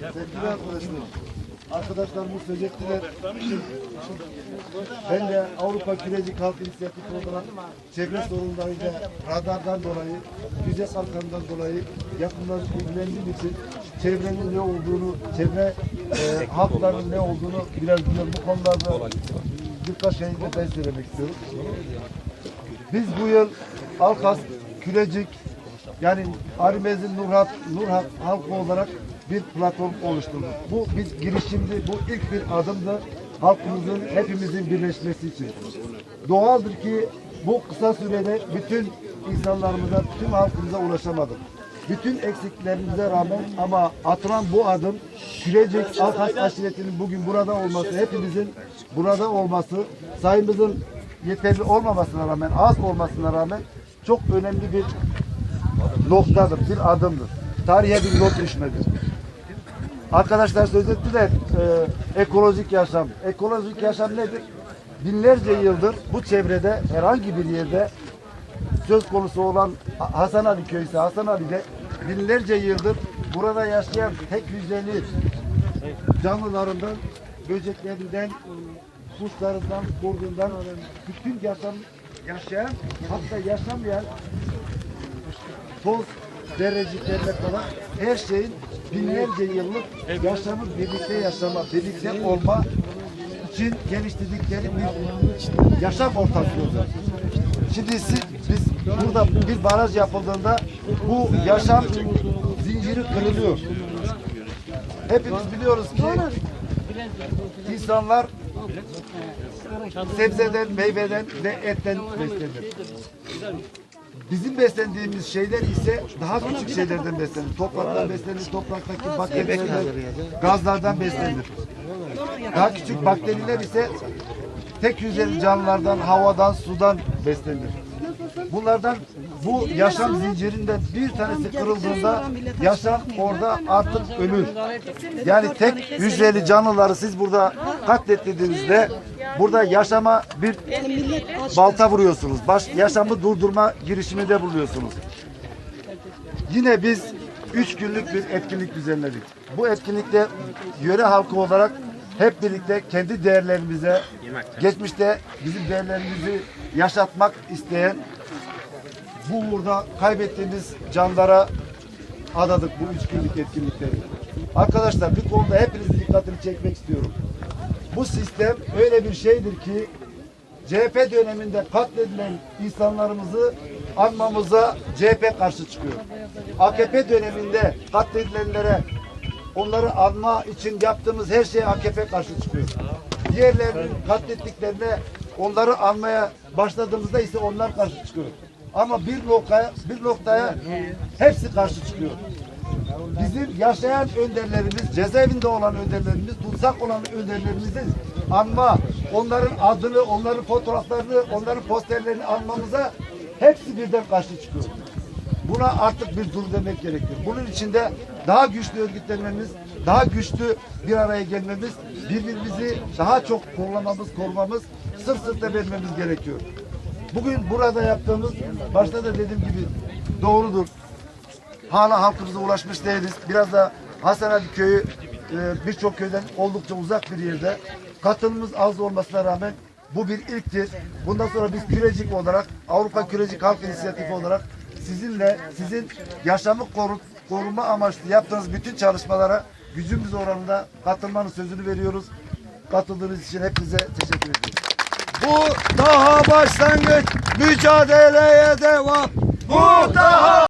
Sevgili arkadaşlar, arkadaşlarımız söyleyecektiler. Ben de Avrupa Kürecik Halk İnisiyatifi olarak çevre sorunlarıyla radardan dolayı, Yüce Kalkan'dan dolayı yakından ilgilendiğim için çevrenin ne olduğunu, çevre e, halkların ne olduğunu biraz biliyorum. Bu konularda birkaç şey de ben söylemek istiyorum. Biz bu yıl Alkas, Kürecik, yani Arimez'in Nurhat, Nurhat halkı olarak bir platform oluşturduk. Bu bir girişimdi, bu ilk bir adımdı. Halkımızın, hepimizin birleşmesi için. Doğaldır ki bu kısa sürede bütün insanlarımıza, tüm halkımıza ulaşamadık. Bütün eksiklerimize rağmen ama atılan bu adım Kürecik Alkas aşiretinin bugün burada olması, hepimizin burada olması, sayımızın yeterli olmamasına rağmen, az olmasına rağmen çok önemli bir noktadır, bir adımdır. Tarihe bir not düşmedir. Arkadaşlar söz ettiler, e, ekolojik yaşam. Ekolojik yaşam nedir? Binlerce yıldır bu çevrede herhangi bir yerde söz konusu olan Hasan Ali köyü ise Hasan Ali'de binlerce yıldır burada yaşayan tek hücreli canlılarından, böceklerinden, kuşlarından, kurdundan, bütün yaşam yaşayan, hatta yaşamayan toz zerreciklerine kadar her şeyin binlerce yıllık yaşamı birlikte yaşama, birlikte olma için geliştirdikleri bir yaşam ortamı olacak. Şimdi siz, biz burada bir baraj yapıldığında bu yaşam zinciri kırılıyor. Hepimiz biliyoruz ki insanlar sebzeden, meyveden ve etten beslenir. Bizim beslendiğimiz şeyler ise daha küçük şeylerden beslenir. Topraktan beslenir, topraktaki bakterilerden, gazlardan beslenir. Daha küçük bakteriler ise tek hücreli canlılardan, havadan, sudan beslenir. Bunlardan bu yaşam zincirinden bir tanesi kırıldığında yaşam orada artık ölür. Yani tek hücreli canlıları siz burada katlettiğinizde burada yaşama bir balta vuruyorsunuz. Baş, yaşamı durdurma girişiminde buluyorsunuz. Yine biz üç günlük bir etkinlik düzenledik. Bu etkinlikte yöre halkı olarak hep birlikte kendi değerlerimize, geçmişte bizim değerlerimizi yaşatmak isteyen bu uğurda kaybettiğimiz canlara adadık bu üç günlük etkinlikleri. Arkadaşlar bir konuda hepinizin dikkatini çekmek istiyorum. Bu sistem öyle bir şeydir ki CHP döneminde katledilen insanlarımızı anmamıza CHP karşı çıkıyor. AKP döneminde katledilenlere onları anma için yaptığımız her şeye AKP karşı çıkıyor. Diğerlerinin katlettiklerine onları anmaya başladığımızda ise onlar karşı çıkıyor. Ama bir noktaya, bir noktaya hepsi karşı çıkıyor. Bizim yaşayan önderlerimiz, cezaevinde olan önderlerimiz, tutsak olan önderlerimizin anma, onların adını, onların fotoğraflarını, onların posterlerini anmamıza hepsi birden karşı çıkıyor. Buna artık bir dur demek gerekiyor. Bunun için de daha güçlü örgütlenmemiz, daha güçlü bir araya gelmemiz, birbirimizi daha çok kollamamız, korumamız, sırt sırta vermemiz gerekiyor. Bugün burada yaptığımız, başta da dediğim gibi doğrudur. Hala halkımıza ulaşmış değiliz. Biraz da Hasan Ali köyü e, birçok köyden oldukça uzak bir yerde. Katılımımız az olmasına rağmen bu bir ilktir. Bundan sonra biz kürecik olarak, Avrupa Kürecik Halk İnisiyatifi olarak sizinle, sizin yaşamı koru, koruma amaçlı yaptığınız bütün çalışmalara gücümüz oranında katılmanın sözünü veriyoruz. Katıldığınız için hepinize teşekkür ediyoruz. Bu daha başlangıç mücadeleye devam. Bu daha